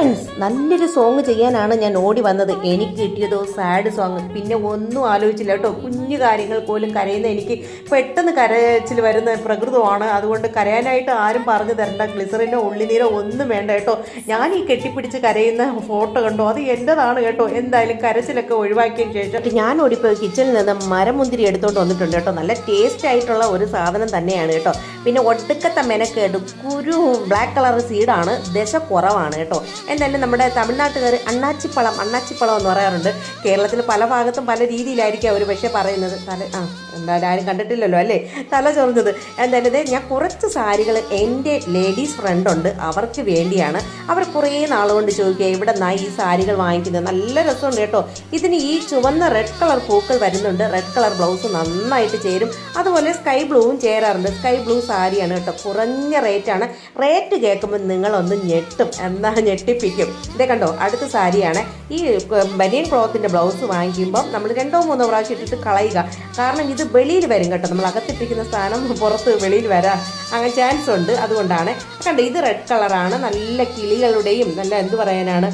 friends. നല്ലൊരു song ചെയ്യാനാണ് ഞാൻ ഓടി വന്നത്. എനിക്ക് കിട്ടിയതോ സാഡ് സോങ് പിന്നെ ഒന്നും ആലോചിച്ചില്ല കേട്ടോ. കുഞ്ഞു കാര്യങ്ങൾ പോലും കരയുന്ന എനിക്ക് പെട്ടെന്ന് കരച്ചിൽ വരുന്ന പ്രകൃതമാണ്. അതുകൊണ്ട് കരയാനായിട്ട് ആരും പറഞ്ഞു തരണ്ട. ഗ്ലിസറിനോ ഉള്ളിനീരോ ഒന്നും വേണ്ട കേട്ടോ. ഞാൻ ഈ കെട്ടിപ്പിടിച്ച് കരയുന്ന ഫോട്ടോ കണ്ടോ? അത് എന്റെതാണ് കേട്ടോ. എന്തായാലും കരച്ചിലൊക്കെ ഒഴിവാക്കിയ ശേഷം ഞാൻ ഓടിപ്പോയി കിച്ചണിൽ നിന്ന് മരമുന്തിരി എടുത്തോണ്ട് വന്നിട്ടുണ്ട് കേട്ടോ. നല്ല ടേസ്റ്റ് ആയിട്ടുള്ള ഒരു സാധനം തന്നെയാണ് കേട്ടോ. പിന്നെ ഒടുക്കത്തെ മെനക്കേട്. കുരു ബ്ലാക്ക് കളർ സീഡാണ് ദശ കുറവാണ് കേട്ടോ. എന്തായാലും നമ്മുടെ തമിഴ്നാട്ടുകാർ അണ്ണാച്ചിപ്പഴം അണ്ണാച്ചിപ്പഴം എന്ന് പറയാറുണ്ട്. കേരളത്തിൽ പല ഭാഗത്തും പല രീതിയിലായിരിക്കും അവർ പക്ഷേ പറയുന്നത്. തല ആ എന്തായാലും ആരും കണ്ടിട്ടില്ലല്ലോ അല്ലേ? തല ചൊറിഞ്ഞത്. എന്തായാലും ഞാൻ കുറച്ച് സാരികൾ എന്റെ ലേഡീസ് ഫ്രണ്ടുണ്ട് അവർക്ക് വേണ്ടിയാണ്. അവർ കുറേ നാളുകൊണ്ട് ചോദിക്കുക ഇവിടെ നിന്നാണ് ഈ സാരികൾ വാങ്ങിക്കുന്നത്? നല്ല രസമുണ്ട് കേട്ടോ. ഇതിന് ഈ ചുവന്ന റെഡ് കളർ പൂക്കൾ വരുന്നുണ്ട്. റെഡ് കളർ ബ്ലൗസ് നന്നായിട്ട് ചേരും. അതുപോലെ സ്കൈ ബ്ലൂവും ചേരാറുണ്ട്. സ്കൈ ബ്ലൂ സാരിയാണ് കേട്ടോ. കുറഞ്ഞ റേറ്റാണ് റേറ്റ് കേൾക്കുമ്പോൾ നിങ്ങളൊന്ന് ഞെട്ടും. എന്താ ഞെട്ടിപ്പിക്കും. ഇതേ കണ്ടോ അടുത്ത സാരിയാണ്. ഈ ബനിയൻ ക്ലോത്തിന്റെ ബ്ലൗസ് വാങ്ങിക്കുമ്പോൾ നമ്മൾ രണ്ടോ മൂന്നോ പ്രാവശ്യം ഇട്ടിട്ട് കളയുക. കാരണം ഇത് വെളിയിൽ വരും കേട്ടോ. നമ്മൾ അകത്തിട്ടിരിക്കുന്ന സ്ഥാനം പുറത്ത് വെളിയിൽ വരാൻ അങ്ങനെ ചാൻസ് ഉണ്ട്. അതുകൊണ്ടാണ്. കണ്ടോ ഇത് റെഡ് കളറാണ് നല്ല കിളികളുടെയും നല്ല എന്ത് പറയാനാണ്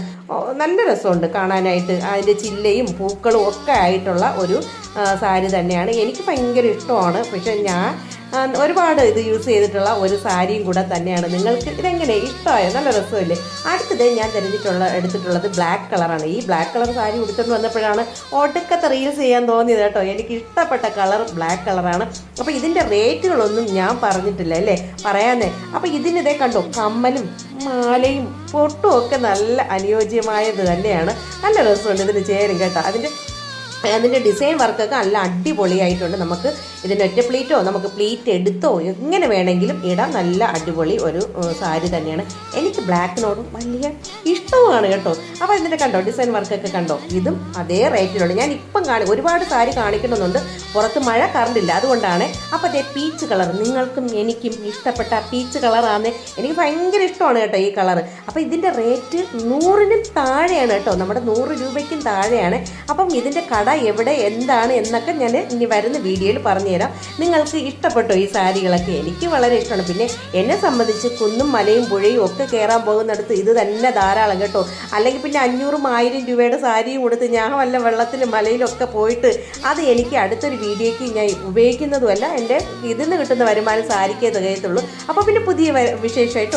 നല്ല രസമുണ്ട് കാണാനായിട്ട്. അതിന്റെ ചില്ലയും പൂക്കളും ഒക്കെ ആയിട്ടുള്ള ഒരു സാരി തന്നെയാണ്. എനിക്ക് ഭയങ്കര ഇഷ്ടമാണ്. പക്ഷേ ഞാൻ ഒരുപാട് ഇത് യൂസ് ചെയ്തിട്ടുള്ള ഒരു സാരിയും കൂടെ തന്നെയാണ്. നിങ്ങൾക്ക് ഇതെങ്ങനെ ഇഷ്ടമായോ? നല്ല രസമല്ലേ? അടുത്തത് ഞാൻ തിരഞ്ഞിട്ടുള്ള എടുത്തിട്ടുള്ളത് ബ്ലാക്ക് കളറാണ് ഈ ബ്ലാക്ക് കളർ സാരി ഉടുത്തുകൊണ്ട് വന്നപ്പോഴാണ് ഒടുക്കത്തെ റീൽസ് ചെയ്യാൻ തോന്നിയത് കേട്ടോ. എനിക്ക് ഇഷ്ടപ്പെട്ട കളർ ബ്ലാക്ക് കളറാണ് അപ്പോൾ ഇതിന്റെ റേറ്റുകളൊന്നും ഞാൻ പറഞ്ഞിട്ടില്ല അല്ലേ? പറയാന്നേ അപ്പോൾ ഇതിനിതേ കണ്ടോ? കമ്മലും മാലയും പൊട്ടും ഒക്കെ നല്ല അനുയോജ്യമായത് തന്നെയാണ്. നല്ല രസമുണ്ട് ഇതിന് ചേരും കേട്ടോ. അതിന്റെ അതിന്റെ ഡിസൈൻ വർക്കൊക്കെ നല്ല അടിപൊളിയായിട്ടുണ്ട്. നമുക്ക് ഇതിന്റെ ഒറ്റ പ്ലേറ്റോ നമുക്ക് പ്ലേറ്റ് എടുത്തോ എങ്ങനെ വേണമെങ്കിലും ഇടാം. നല്ല അടിപൊളി ഒരു സാരി തന്നെയാണ്. എനിക്ക് ബ്ലാക്കിനോടും വലിയ ഇഷ്ടവുമാണ് കേട്ടോ. അപ്പോൾ ഇതിന്റെ കണ്ടോ ഡിസൈൻ വർക്കൊക്കെ കണ്ടോ? ഇതും അതേ റേറ്റിലുണ്ട് ഞാൻ ഇപ്പം കാണി ഒരുപാട് സാരി കാണിക്കണമെന്നുണ്ട് പുറത്ത് മഴ കറണ്ടില്ല അതുകൊണ്ടാണ്. അപ്പോൾ അതേ പീച്ച് കളർ നിങ്ങൾക്കും എനിക്കും ഇഷ്ടപ്പെട്ട പീച്ച് കളറാണ് എനിക്ക് ഭയങ്കര ഇഷ്ടമാണ് കേട്ടോ ഈ കളർ അപ്പോൾ ഇതിന്റെ റേറ്റ് നൂറിനും താഴെയാണ് കേട്ടോ. നമ്മുടെ നൂറ് രൂപയ്ക്കും താഴെയാണ്. അപ്പം ഇതിന്റെ കട എവിടെ എന്താണ് എന്നൊക്കെ ഞാൻ ഇനി വരുന്ന വീഡിയോയിൽ പറഞ്ഞുതരാം. നിങ്ങൾക്ക് ഇഷ്ടപ്പെട്ടോ ഈ സാരികളൊക്കെ? എനിക്ക് വളരെ ഇഷ്ടമാണ്. പിന്നെ എന്നെ സംബന്ധിച്ച് കുന്നും മലയും പുഴയും ഒക്കെ കയറാൻ പോകുന്നിടത്ത് ഇത് തന്നെ ധാരാളം കേട്ടോ. അല്ലെങ്കിൽ പിന്നെ അഞ്ഞൂറും ആയിരം രൂപയുടെ സാരിയും കൊടുത്ത് ഞാൻ വല്ല വെള്ളത്തിൽ മലയിലൊക്കെ പോയിട്ട് അത് എനിക്ക് അടുത്തൊരു വീഡിയോയ്ക്ക് ഞാൻ ഉപയോഗിക്കുന്നതുമല്ല. എന്റെ ഇതിൽ നിന്ന് കിട്ടുന്ന വരുമാനം സാരിക്കേ തികയത്തുള്ളൂ. അപ്പോൾ പിന്നെ പുതിയ വിശേഷമായിട്ട്